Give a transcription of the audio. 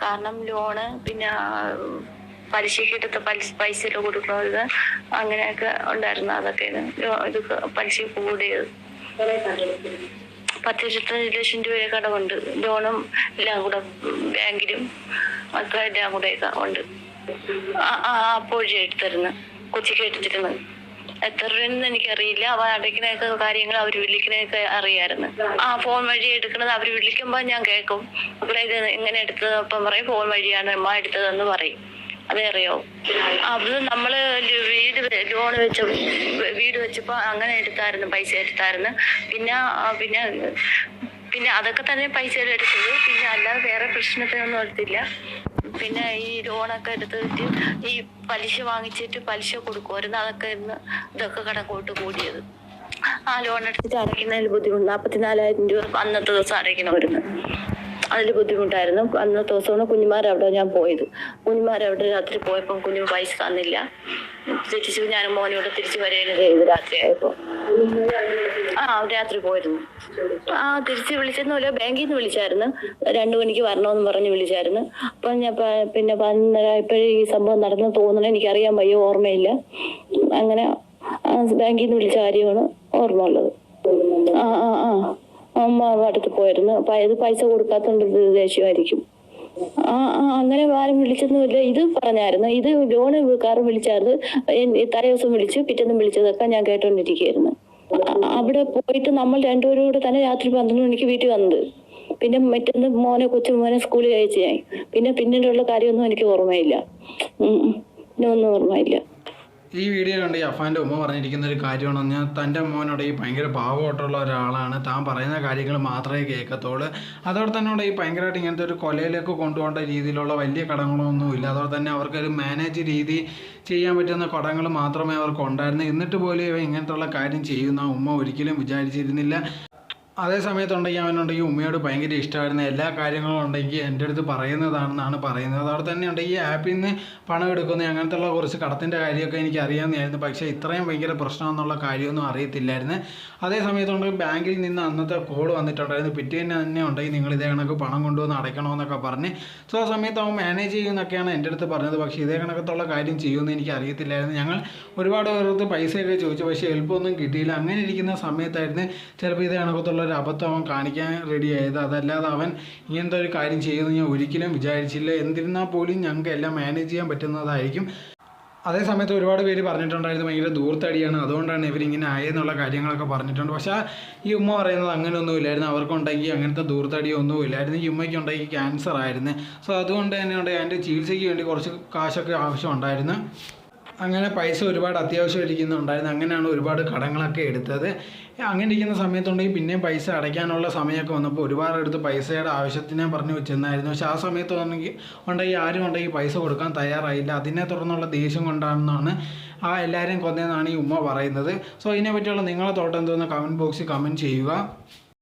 കാരണം ലോണ് പിന്നെ പലിശക്ക് എടുത്ത പലിശ പൈസ കൊടുക്കുന്നത് അങ്ങനെയൊക്കെ ഉണ്ടായിരുന്നു അതൊക്കെ ഇത് പലിശ കൂടിയത് പത്ത് ഇരുപത്തഞ്ച് ലക്ഷം രൂപ കടമുണ്ട് ലോണും എല്ലാം കൂടെ ബാങ്കിലും മക്കളെല്ലാം കൂടെ ഉണ്ട് ആ അപ്പോഴേ എടുത്തിരുന്നു കൊച്ചിക്ക് എടുത്തിരുന്നു എത്ര രൂപയെന്ന് എനിക്കറിയില്ല. അവ അടയ്ക്കണൊക്കെ കാര്യങ്ങൾ അവർ വിളിക്കണൊക്കെ അറിയായിരുന്നു. ആ ഫോൺ വഴി എടുക്കണത് അവർ വിളിക്കുമ്പോൾ ഞാൻ കേൾക്കും അപ്പോൾ ഇത് എങ്ങനെ എടുത്തത്? അപ്പം പറയും ഫോൺ വഴിയാണ് അമ്മ എടുത്തതെന്ന് പറയും. അറിയോ? അത് നമ്മൾ വീട് ലോൺ വെച്ച വീട് വെച്ചപ്പോ അങ്ങനെ എടുത്തായിരുന്നു പൈസ എടുത്തായിരുന്നു. പിന്നെ പിന്നെ പിന്നെ അതൊക്കെ തന്നെ പൈസ എടുത്തത് പിന്നെ അല്ലാതെ വേറെ പ്രശ്നത്തിനൊന്നും എടുത്തില്ല. പിന്നെ ഈ ലോണൊക്കെ എടുത്തിട്ട് ഈ പലിശ വാങ്ങിച്ചിട്ട് പലിശ കൊടുക്കുമായിരുന്നു അതൊക്കെ ഇന്ന് ഇതൊക്കെ കടക്കോട്ട് കൂടിയത്. ആ ലോൺ എടുത്തിട്ട് അടയ്ക്കുന്നതിൽ ബുദ്ധിമുട്ട്. നാൽപ്പത്തിനാലായിരം രൂപ അന്നത്തെ ദിവസം അടയ്ക്കണമായിരുന്നു. അതിൽ ബുദ്ധിമുട്ടായിരുന്നു. അന്ന് ദിവസമാണ് കുഞ്ഞുമാരവിടെ ഞാൻ പോയത്. കുഞ്ഞുമാരവിടെ രാത്രി പോയപ്പോൾ കുഞ്ഞു പൈസ തന്നില്ല. തിരിച്ചു ഞാൻ മോനോട് തിരിച്ചു വരേണ്ടത് ചെയ്ത് രാത്രിയായപ്പോൾ ആ രാത്രി പോയിരുന്നു. ആ തിരിച്ച് പോലെ ബാങ്കിൽ നിന്ന് വിളിച്ചായിരുന്നു. രണ്ടു മണിക്ക് വരണമെന്ന് പറഞ്ഞ് വിളിച്ചായിരുന്നു. അപ്പം ഞാൻ പിന്നെ പിന്നെ ഇപ്പോഴും ഈ സംഭവം നടന്നു തോന്നണം എനിക്കറിയാൻ വയ്യ ഓർമ്മയില്ല. അങ്ങനെ ബാങ്കിൽ നിന്ന് വിളിച്ച കാര്യമാണ് ഓർമ്മ ഉള്ളത്. ആ ആ ആ. അമ്മ അടുത്ത് പോയിരുന്നു. അപ്പൊ ഇത് പൈസ കൊടുക്കാത്തോണ്ട് ദേഷ്യമായിരിക്കും. ആ അങ്ങനെ ആരും വിളിച്ചൊന്നുമില്ല. ഇത് പറഞ്ഞായിരുന്നു. ഇത് ലോണ് കാറ് വിളിച്ചായിരുന്നു. തലേ ദിവസം വിളിച്ചു. പിറ്റേന്നും വിളിച്ചതൊക്കെ ഞാൻ കേട്ടോണ്ടിരിക്കുകയായിരുന്നു. അവിടെ പോയിട്ട് നമ്മൾ രണ്ടുപേരും കൂടെ തന്നെ രാത്രി പന്ത്രണ്ട് മണിക്ക് വീട്ടിൽ വന്നത്. പിന്നെ മറ്റൊന്ന് മോനെ കൊച്ചു മോനെ സ്കൂളിൽ അയച്ചു ഞാൻ. പിന്നെ പിന്നീടുള്ള കാര്യമൊന്നും എനിക്ക് ഓർമ്മയില്ല. പിന്നെ ഒന്നും ഓർമ്മയില്ല. ഈ വീഡിയോ കണ്ട് ഈ അഫാന്റെ ഉമ്മ പറഞ്ഞിരിക്കുന്ന ഒരു കാര്യമാണ്. ഞാൻ തന്റെ മോനോട് ഈ ഭയങ്കര പാവമായിട്ടുള്ള ഒരാളാണ്. താൻ പറയുന്ന കാര്യങ്ങൾ മാത്രമേ കേൾക്കത്തുള്ളൂ അതോടെ തന്നെ ഈ ഭയങ്കരമായിട്ട് ഇങ്ങനത്തെ ഒരു കൊലയിലേക്ക് കൊണ്ടുപോകേണ്ട രീതിയിലുള്ള വലിയ കടങ്ങളൊന്നും ഇല്ല. അതോടെ തന്നെ അവർക്കൊരു മാനേജ് രീതി ചെയ്യാൻ പറ്റുന്ന കടങ്ങൾ മാത്രമേ അവർക്ക് ഉണ്ടായിരുന്നു. എന്നിട്ട് പോലും ഇവ ഇങ്ങനത്തുള്ള കാര്യം ചെയ്യുന്ന ഉമ്മ ഒരിക്കലും വിചാരിച്ചിരുന്നില്ല. അതേ സമയത്തുണ്ടെങ്കിൽ അവനുണ്ടെങ്കിൽ ഉമ്മയോട് ഭയങ്കര ഇഷ്ടമായിരുന്ന എല്ലാ കാര്യങ്ങളും ഉണ്ടെങ്കിൽ എന്റെ അടുത്ത് പറയുന്നതാണെന്നാണ് പറയുന്നത്. അതോടെ തന്നെ ഉണ്ടെങ്കിൽ ഈ ആപ്പിൽ നിന്ന് പണം എടുക്കുന്ന അങ്ങനത്തെയുള്ള കുറച്ച് കടത്തിന്റെ കാര്യമൊക്കെ എനിക്ക് അറിയാമെന്നായിരുന്നു. പക്ഷേ ഇത്രയും ഭയങ്കര പ്രശ്നമെന്നുള്ള കാര്യമൊന്നും അറിയത്തില്ലായിരുന്നു. അതേ സമയത്തുണ്ടെങ്കിൽ ബാങ്കിൽ നിന്ന് അന്നത്തെ കോൾ വന്നിട്ടുണ്ടായിരുന്നു. പിറ്റേന്ന് തന്നെ ഉണ്ടെങ്കിൽ നിങ്ങൾ ഇതേ കണക്ക് പണം കൊണ്ടുവന്ന് അടയ്ക്കണമെന്നൊക്കെ പറഞ്ഞ്. സോ ആ സമയത്ത് അവൻ മാനേജ് ചെയ്യുമെന്നൊക്കെയാണ് എന്റെ അടുത്ത് പറഞ്ഞത്. പക്ഷേ ഇതേ കണക്കത്തുള്ള കാര്യം ചെയ്യുമെന്ന് എനിക്ക് അറിയത്തില്ലായിരുന്നു. ഞങ്ങൾ ഒരുപാട് പേർക്ക് പൈസയൊക്കെ ചോദിച്ചു. പക്ഷേ എളുപ്പമൊന്നും കിട്ടിയില്ല. അങ്ങനെ ഇരിക്കുന്ന സമയത്തായിരുന്നു ചിലപ്പോൾ ഇതേ കണക്കത്തുള്ള ഒരു അബദ്ധം അവൻ കാണിക്കാൻ റെഡി ആയത്. അതല്ലാതെ അവൻ ഇങ്ങനത്തെ ഒരു കാര്യം ചെയ്യുമെന്ന് ഞാൻ ഒരിക്കലും വിചാരിച്ചില്ല. എന്നിരുന്നാൽ പോലും ഞങ്ങൾക്ക് എല്ലാം മാനേജ് ചെയ്യാൻ പറ്റുന്നതായിരിക്കും. അതേ സമയത്ത് ഒരുപാട് പേര് പറഞ്ഞിട്ടുണ്ടായിരുന്നു ഭയങ്കര ദൂർത്തടിയാണ്. അതുകൊണ്ടാണ് ഇവരിങ്ങനെ ആയെന്നുള്ള കാര്യങ്ങളൊക്കെ പറഞ്ഞിട്ടുണ്ട്. പക്ഷേ ഈ ഉമ്മ പറയുന്നത് അങ്ങനെയൊന്നും ഇല്ലായിരുന്നു. അവർക്കുണ്ടെങ്കിൽ അങ്ങനത്തെ ദൂർത്തടിയൊന്നും ഇല്ലായിരുന്നു. ഈ ഉമ്മയ്ക്ക് ഉണ്ടെങ്കിൽ ക്യാൻസർ ആയിരുന്നു. സോ അതുകൊണ്ട് തന്നെ ഉണ്ട് അതിന്റെ ചികിത്സയ്ക്ക് വേണ്ടി കുറച്ച് കാശൊക്കെ ആവശ്യമുണ്ടായിരുന്നു അങ്ങനെ പൈസ ഒരുപാട് അത്യാവശ്യം ഇരിക്കുന്നുണ്ടായിരുന്നു. അങ്ങനെയാണ് ഒരുപാട് കടങ്ങളൊക്കെ എടുത്തത്. അങ്ങനെ ഇരിക്കുന്ന സമയത്തുണ്ടെങ്കിൽ പിന്നെയും പൈസ അടയ്ക്കാനുള്ള സമയമൊക്കെ വന്നപ്പോൾ ഒരുപാട് എടുത്ത് പൈസയുടെ ആവശ്യത്തിനെ പറഞ്ഞു വെച്ചിരുന്നായിരുന്നു പക്ഷേ ആ സമയത്ത് ഉണ്ടെങ്കിൽ ഉണ്ടെങ്കിൽ ആരും ഉണ്ടെങ്കിൽ പൈസ കൊടുക്കാൻ തയ്യാറായില്ല. അതിനെ തുടർന്നുള്ള ദേഷ്യം കൊണ്ടാണെന്നാണ് ആ എല്ലാവരെയും കൊന്നതെന്നാണ് ഈ ഉമ്മ പറയുന്നത്. സോ ഇതിനെ പറ്റിയുള്ള നിങ്ങളെ തോട്ടം എന്തോന്ന് കമന്റ് ബോക്സിൽ കമന്റ് ചെയ്യുക.